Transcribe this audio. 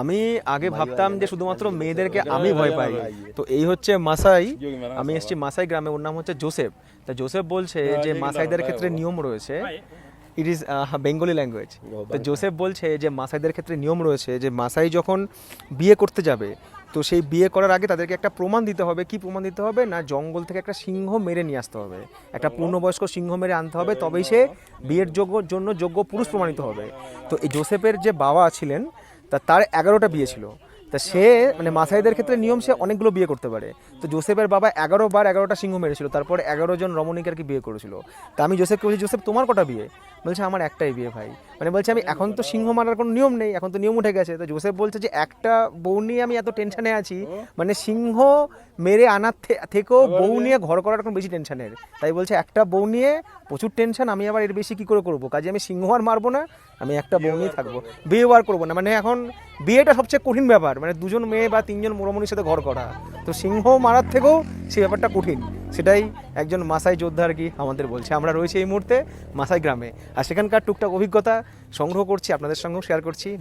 আমি আগে ভাবতাম যে শুধুমাত্র মেয়েদেরকে আমি ভয় পাই। তো এই হচ্ছে মাসাই। আমি এসেছি মাসাই গ্রামে ওর নাম হচ্ছে জোসেফ। তা জোসেফ বলছে যে মাসাইদের ক্ষেত্রে নিয়ম রয়েছে। ইট ইজ বেঙ্গলি ল্যাঙ্গুয়েজ তো জোসেফ বলছে যে মাসাইদের ক্ষেত্রে নিয়ম রয়েছে যে মাসাই যখন বিয়ে করতে যাবে তো সেই বিয়ে করার আগে তাদেরকে একটা প্রমাণ দিতে হবে। কি প্রমাণ দিতে হবে? না জঙ্গল থেকে একটা সিংহ মেরে নিয়ে আসতে হবে। একটা পূর্ণবয়স্ক সিংহ মেরে আনতে হবে তবেই সে বিয়ের যোগ্য জন্য যোগ্য পুরুষ প্রমাণিত হবে। তো এই জোসেফের যে বাবা ছিলেন তা তার এগারোটা বিয়ে ছিল। তা সে মানে মাসাইদের ক্ষেত্রে নিয়ম সে অনেকগুলো বিয়ে করতে পারে। তো জোসেফের বাবা এগারো বার এগারোটা সিংহ মেরেছিল, তারপর এগারো জন রমণীকে আর কি বিয়ে করেছিল। তা আমি জোসেফকে বলছি, জোসেফ, তোমার কটা বিয়ে? বলছে, আমার একটাই বিয়ে, ভাই। মানে বলছে, আমি এখন তো সিংহ মারার কোনো নিয়ম নেই, এখন তো নিয়ম উঠে গেছে। তো জোসেফ বলছে যে, একটা বউ নিয়ে আমি এত টেনশনে আছি মানে সিংহ মেরে আনার থেকেও বউ নিয়ে ঘর করার এখন বেশি টেনশনের তাই বলছে, একটা বউ নিয়ে প্রচুর টেনশন আমি আবার এর বেশি কি করে করব? কাজে আমি সিংহ আর মারবো না আমি একটা বউ নিয়ে থাকব। বিয়ে আর করব না মানে এখন বিয়েটা সবচেয়ে কঠিন ব্যাপার। মানে দুজন মেয়ে বা তিনজন মোড়মনির সাথে ঘর করা। তো সিংহ মারার থেকেও সেই ব্যাপারটা কঠিন। সেটাই একজন মাসাই যোদ্ধা আর কি আমাদের বলছে। আমরা রয়েছি এই মুহূর্তে মাসাই গ্রামে। আর সেখানকার টুকটাক অভিজ্ঞতা সংগ্রহ করছি আপনাদের সঙ্গেও শেয়ার করছি।